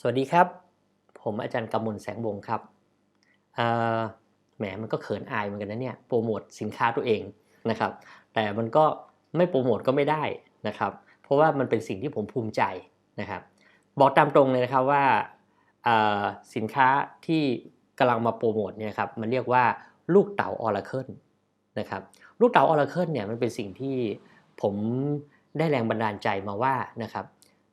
สวัสดีครับ ผมอาจารย์กำมลแสงวงครับแหมมันก็เขินอายเหมือนกันนะเนี่ยโปรโมทสินค้าตัวเองนะครับ แต่มันก็ไม่โปรโมทก็ไม่ได้นะครับ เพราะว่ามันเป็นสิ่งที่ผมภูมิใจนะครับ บอกตามตรงเลยนะครับว่าสินค้าที่กำลังมาโปรโมทเนี่ยครับมันเรียกว่าลูกเต๋าออร์เคิลนะครับลูกเต๋าออร์เคิลเนี่ยมันเป็นสิ่งที่ผมได้แรงบันดาลใจมาว่านะครับ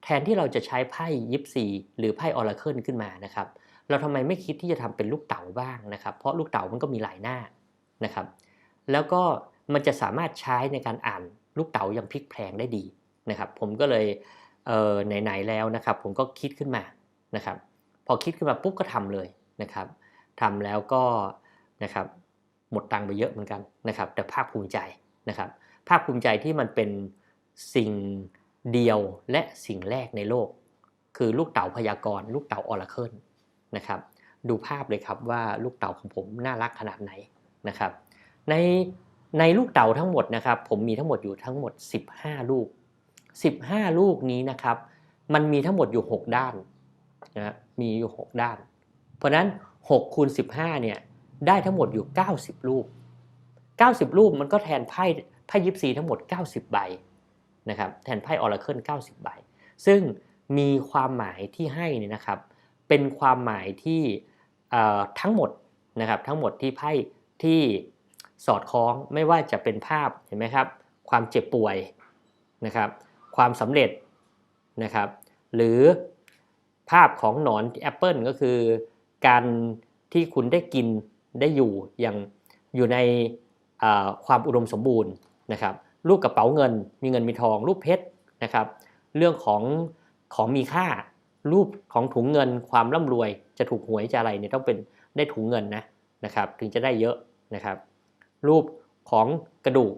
แทนที่เราจะใช้ไพ่ยิปซีหรือไพ่ออร์เคิลขึ้นมานะครับ เราทำไมไม่คิดที่จะทำเป็นลูกเต๋าบ้างนะครับ เพราะลูกเต๋ามันก็มีหลายหน้านะครับ แล้วก็มันจะสามารถใช้ในการอ่านลูกเต๋าอย่างพลิกแพลงได้ดีนะครับ ผมก็เลยเออไหนๆแล้วนะครับ ผมก็คิดขึ้นมานะครับ พอคิดขึ้นมาปุ๊บก็ทำเลยนะครับทำแล้วก็นะครับหมดตังค์ไปเยอะเหมือนกันนะครับ แต่ภาคภูมิใจนะครับ ภาคภูมิใจที่มันเป็นสิ่ง เดียวและสิ่งแรกในโลก คือลูกเต๋าพยากรณ์ลูกเต๋าออร์เคิลนะครับ ดูภาพเลยครับว่าลูกเต๋าของผมน่ารักขนาดไหนนะครับ ในในลูกเต๋าทั้งหมดนะครับ ผมมีทั้งหมดอยู่ทั้งหมด 15 ลูก 15 ลูกนี้นะครับ มันมีทั้งหมดอยู่ 6 ด้านนะมีอยู่ 6 ด้าน เพราะนั้น6คูณ15เนี่ยได้ทั้งหมดอยู่ 90ลูก90ลูกมันก็แทนไพ่ไพ่ยิปซีทั้งหมด 90 ใบ นะครับแทนไพ่ออร์เคิล90 ใบ ซึ่งมีความหมายที่ให้นี่นะครับ เป็นความหมายที่ทั้งหมดนะครับทั้งหมดที่ไพ่ที่สอดคล้องไม่ว่าจะเป็นภาพเห็นไหมครับ ความเจ็บป่วยนะครับ ความสำเร็จนะครับ หรือภาพของหนอนแอปเปิลก็คือการที่คุณได้กินได้อยู่อย่างอยู่ในความอุดมสมบูรณ์นะครับ รูปกระเป๋าเงิน มีเงินมีทอง รูปเพชรนะครับ เรื่องของของมีค่า รูปของถุงเงินความร่ำรวย จะถูกหวยจะอะไรเนี่ยต้องเป็นได้ถุงเงินนะนะครับ ถึงจะได้เยอะนะครับ รูปของกระดูก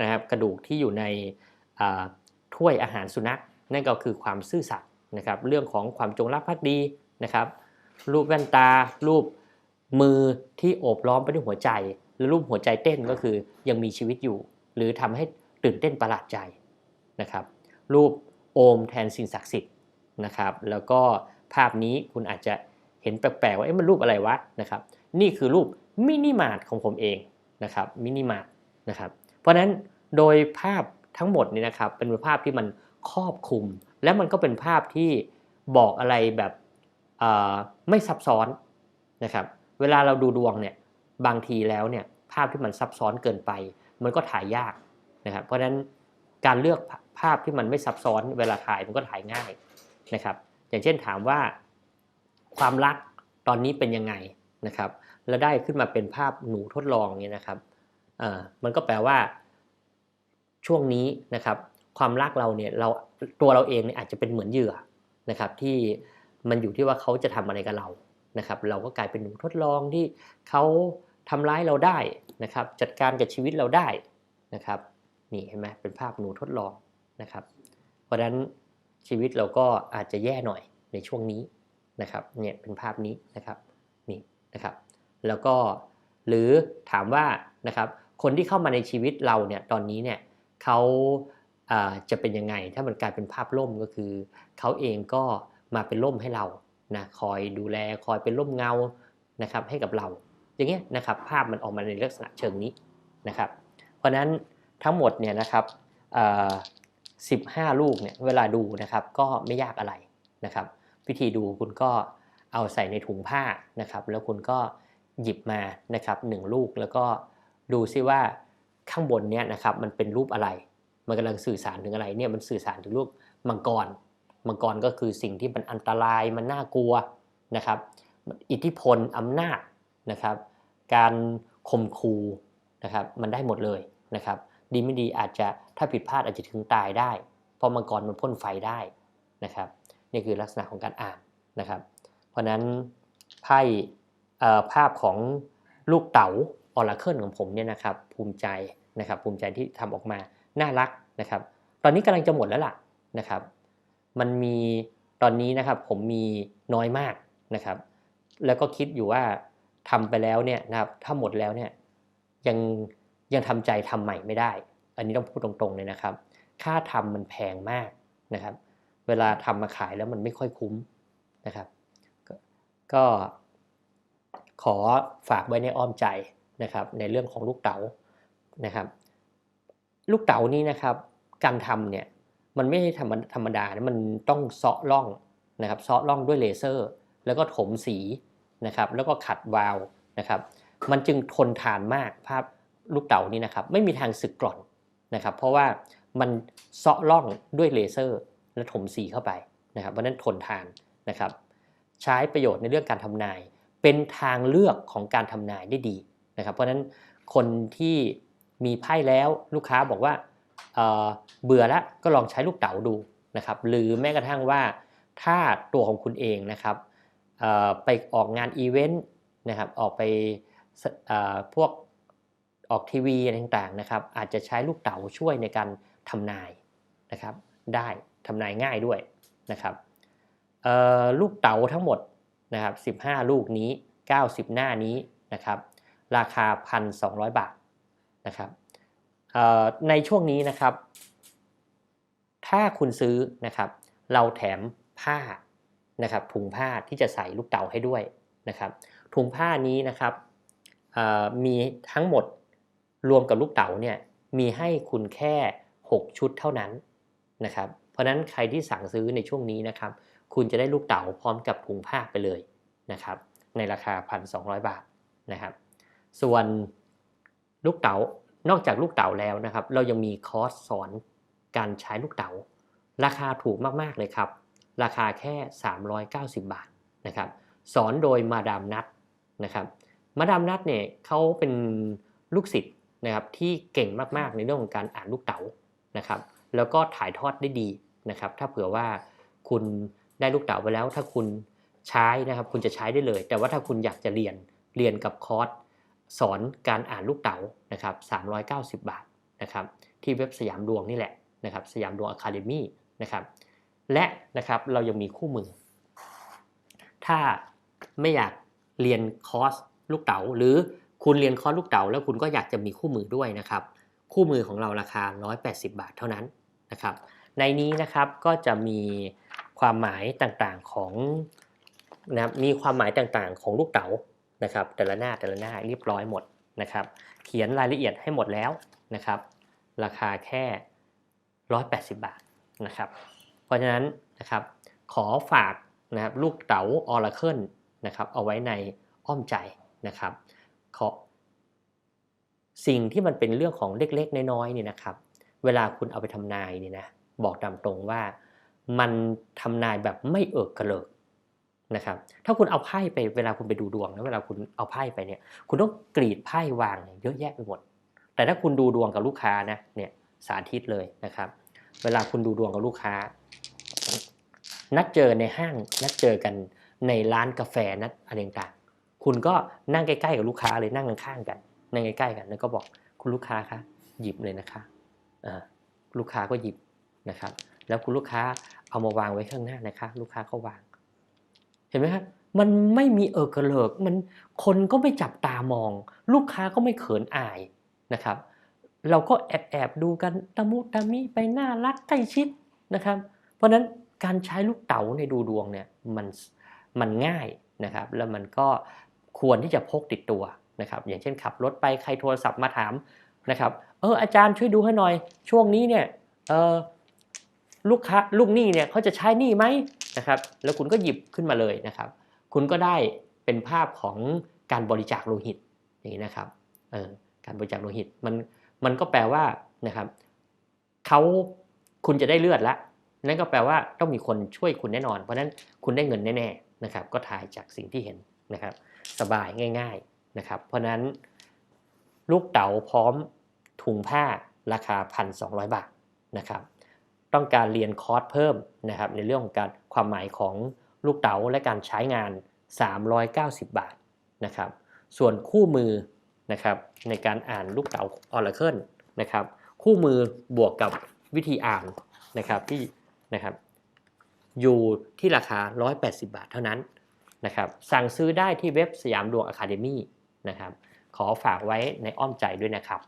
นะครับกระดูกที่อยู่ในถ้วยอาหารสุนัขนั่นก็คือความซื่อสัตย์นะครับ เรื่องของความจงรักภักดีนะครับ รูปแว่นตา รูปมือที่โอบล้อมไปด้วยหัวใจหรือรูปหัวใจเต้นก็คือยังมีชีวิตอยู่ หรือทำให้ตื่นเต้นประหลาดใจนะครับ รูปโอมแทนสิ่งศักดิ์สิทธิ์นะครับ แล้วก็ภาพนี้คุณอาจจะเห็นแปลกๆว่าเอ๊ะมันรูปอะไรวะนะครับ นี่คือรูปมินิมาร์ทของผมเองนะครับมินิมาร์ทนะครับ เพราะฉะนั้นโดยภาพทั้งหมดนี่นะครับเป็นภาพที่มันครอบคลุม และมันก็เป็นภาพที่บอกอะไรแบบไม่ซับซ้อนนะครับ เวลาเราดูดวงเนี่ยบางทีแล้วเนี่ยภาพที่มันซับซ้อนเกินไป มันก็ถ่ายยากนะครับเพราะฉะนั้นการเลือกภาพที่มันไม่ซับซ้อนเวลาถ่ายมันก็ถ่ายง่ายนะครับอย่างเช่นถามว่าความรักตอนนี้เป็นยังไงนะครับแล้วได้ขึ้นมาเป็นภาพหนูทดลองเนี่ยนะครับอ่อมันก็แปลว่าช่วงนี้นะครับความรักเราเนี่ยเราตัวเราเองเนี่ยอาจจะเป็นเหมือนเหยื่อนะครับที่มันอยู่ที่ว่าเขาจะทำอะไรกับเรานะครับเราก็กลายเป็นหนูทดลองที่เขาทำร้ายเราได้ นะครับจัดการกับชีวิตเราได้นะครับนี่เห็นไหมเป็นภาพหนูทดลองนะครับ เพราะฉะนั้นชีวิตเราก็อาจจะแย่หน่อยในช่วงนี้นะครับเนี่ยเป็นภาพนี้นะครับนี่นะครับแล้วก็หรือถามว่านะครับคนที่เข้ามาในชีวิตเราเนี่ยตอนนี้เนี่ยเขาาจะเป็นยังไง ถ้ามันกลายเป็นภาพล่มก็คือเขาเองก็มาเป็นล่มให้เรานะคอยดูแลคอยเป็นล่มเงานะครับให้กับเรา อย่างเงี้ยนะครับภาพมันออกมาในลักษณะเชิงนี้นะครับ เพราะนั้นทั้งหมดเนี่ยนะครับเอ่อ15ลูกเนี่ยเวลาดูนะครับก็ไม่ยากอะไรนะครับ วิธีดูคุณก็เอาใส่ในถุงผ้านะครับ แล้วคุณก็หยิบมานะครับหนึ่งลูกแล้วก็ดูซิว่าข้างบนเนี้ยนะครับมันเป็นรูปอะไร มันกำลังสื่อสารถึงอะไรเนี่ยมันสื่อสารถึงรูปมังกรมังกรก็คือสิ่งที่มันอันตรายมันน่ากลัวนะครับ อิทธิพลอำนาจ นะครับ การข่มขู่นะครับมันได้หมดเลยนะครับ ดีไม่ดีอาจจะถ้าผิดพลาดอาจจะถึงตายได้ เพราะมังกรมันพ่นไฟได้นะครับ นี่คือลักษณะของการอ่านนะครับ เพราะนั้นไพ่ภาพของลูกเต๋าออร์เคิลของผมเนี่ยนะครับภูมิใจนะครับ ภูมิใจที่ทำออกมาน่ารักนะครับ ตอนนี้กำลังจะหมดแล้วล่ะนะครับ มันมีตอนนี้นะครับผมมีน้อยมากนะครับ แล้วก็คิดอยู่ว่า ทำไปแล้วเนี่ยนะครับถ้าหมดแล้วเนี่ยยังยังทำใจทำใหม่ไม่ได้ อันนี้ต้องพูดตรงๆเลยนะครับ ค่าทำมันแพงมากนะครับ เวลาทำมาขายแล้วมันไม่ค่อยคุ้มนะครับ ก็ขอฝากไว้ในอ้อมใจนะครับในเรื่องของลูกเต๋านะครับลูกเต๋านี้นะครับการทำเนี่ยมันไม่ใช่ธรรมธรรมดานะมันต้องเซาะร่องนะครับเซาะร่องด้วยเลเซอร์ แล้วก็ถมสี นะครับแล้วก็ขัดวาลนะครับมันจึงทนทานมากภาพลูกเต๋านี้นะครับไม่มีทางสึกกร่อนนะครับเพราะว่ามันเซาะร่องด้วยเลเซอร์และถมสีเข้าไปนะครับเพราะนั้นทนทานนะครับใช้ประโยชน์ในเรื่องการทำนาย เป็นทางเลือกของการทำนายได้ดีนะครับเพราะนั้นคนที่มีไพ่แล้วลูกค้าบอกว่าเเบื่อแล้วก็ลองใช้ลูกเต๋าดูนะครับหรือแม้กระทั่งว่าถ้าตัวของคุณเองนะครับ ไปออกงานอีเวนต์นะครับออกไปพวกออกทีวีอะไรต่างๆนะครับ อาจจะใช้ลูกเต๋าช่วยในการทำนายนะครับ ได้ทำนายง่ายด้วยนะครับลูกเต๋าทั้งหมดนะครับ15 ลูกนี้ 90 หน้านี้นะครับ ราคา 1,200 บาทนะครับในช่วงนี้นะครับ ถ้าคุณซื้อนะครับ เราแถมผ้า นะครับถุงผ้าที่จะใส่ลูกเต๋าให้ด้วยนะครับถุงผ้านี้นะครับมีทั้งหมดรวมกับลูกเต๋าเนี่ยมีให้คุณแค่ 6 ชุดเท่านั้นนะครับเพราะฉะนั้นใครที่สั่งซื้อในช่วงนี้นะครับ คุณจะได้ลูกเต๋าพร้อมกับถุงผ้าไปเลยนะครับในราคา 1,200 บาทนะครับ ส่วนลูกเต๋านอกจากลูกเต๋าแล้วนะครับ เรายังมีคอร์สสอนการใช้ลูกเต๋าราคาถูกมากๆเลยครับ ราคาแค่ 390 บาทนะครับสอนโดยมาดามนัทนะครับมาดามนัทเนี่ยเขาเป็นลูกศิษย์นะครับที่เก่งมากๆในเรื่องของการอ่านลูกเต๋านะครับแล้วก็ถ่ายทอดได้ดีนะครับถ้าเผื่อว่าคุณได้ลูกเต๋าไปแล้ว ถ้าคุณใช้นะครับคุณจะใช้ได้เลย แต่ว่าถ้าคุณอยากจะเรียนเรียนกับคอร์สสอนการอ่านลูกเต๋านะครับ390 บาทนะครับที่เว็บสยามดวงนี่แหละนะครับสยามดวงอะคาเดมี่นะครับ และนะครับเรายังมีคู่มือ ถ้าไม่อยากเรียนคอร์สลูกเต๋าหรือคุณเรียนคอร์สลูกเต๋าแล้วคุณก็อยากจะมีคู่มือด้วยนะครับ คู่มือของเราราคา 180 บาทเท่านั้นนะครับ ในนี้นะครับก็จะมีความหมายต่างๆของนะมีความหมายต่างๆของลูกเต๋านะครับ แต่ละหน้าแต่ละหน้าเรียบร้อยหมดนะครับ เขียนรายละเอียดให้หมดแล้วนะครับ ราคาแค่ 180 บาทนะครับ เพราะฉะนั้นนะครับขอฝากนะครับลูกเต๋าออร์เคิลนะครับเอาไว้ในอ้อมใจนะครับขอสิ่งที่มันเป็นเรื่องของเล็กๆ น้อยๆเนี่ยนะครับ เวลาคุณเอาไปทำนายเนี่ยนะบอกตามตรงว่ามันทำนายแบบไม่เอิกกระเลิกนะครับ ถ้าคุณเอาไพ่ไปเวลาคุณไปดูดวงนะเวลาคุณเอาไพ่ไปเนี่ย คุณต้องกรีดไพ่วางเยอะแยะไปหมด แต่ถ้าคุณดูดวงกับลูกค้านะเนี่ยสาธิตเลยนะครับ เวลาคุณดูดวงกับลูกค้า นัดเจอในห้างนัดเจอกันในร้านกาแฟนัดอะไรต่างๆคุณก็นั่งใกล้ๆกับลูกค้าเลยนั่งข้างๆกันนั่งใกล้ๆกันแล้วก็บอกคุณลูกค้าคะหยิบเลยนะคะลูกค้าก็หยิบนะครับ แล้วคุณลูกค้าเอามาวางไว้ข้างหน้านะคะ ลูกค้าก็วาง เห็นไหมครับมันไม่มีเออกระเลิกมันคนก็ไม่จับตามอง ลูกค้าก็ไม่เขินอายนะครับ เราก็แอบแอบดูกันตะมุตะมิไปน่ารักใกล้ชิดนะครับ เพราะฉะนั้นการใช้ลูกเต๋าในดูดวงเนี่ยมันมันง่ายนะครับ แล้วมันก็ควรที่จะพกติดตัวนะครับ อย่างเช่นขับรถไปใครโทรศัพท์มาถามนะครับ เอออาจารย์ช่วยดูให้หน่อย ช่วงนี้เนี่ยเออลูกค้าลูกหนี้เนี่ยเขาจะใช้หนี้ไหมนะครับ แล้วคุณก็หยิบขึ้นมาเลยนะครับ คุณก็ได้เป็นภาพของการบริจาคโลหิตนี้นะครับเออการบริจาคโลหิตมัน มันก็แปลว่านะครับเขาคุณจะได้เลือดละนั่นก็แปลว่าต้องมีคนช่วยคุณแน่นอน เพราะนั้นคุณได้เงินแน่ๆนะครับ ก็ถ่ายจากสิ่งที่เห็นนะครับ สบายง่ายๆนะครับ เพราะฉะนั้นลูกเต๋าพร้อมถุงผ้าราคา 1,200 บาทนะครับ ต้องการเรียนคอร์สเพิ่มนะครับ ในเรื่องของการความหมายของลูกเต๋าและการใช้งาน 390 บาทนะครับ ส่วนคู่มือ นะครับในการอ่านลูกเต๋า Oracle นะครับคู่มือบวกกับวิธีอ่านนะครับที่นะครับอยู่ที่ราคา 180 บาทเท่านั้นนะครับสั่งซื้อได้ที่เว็บสยามดวงอะคาเดมี่นะครับขอฝากไว้ในอ้อมใจด้วยนะครับ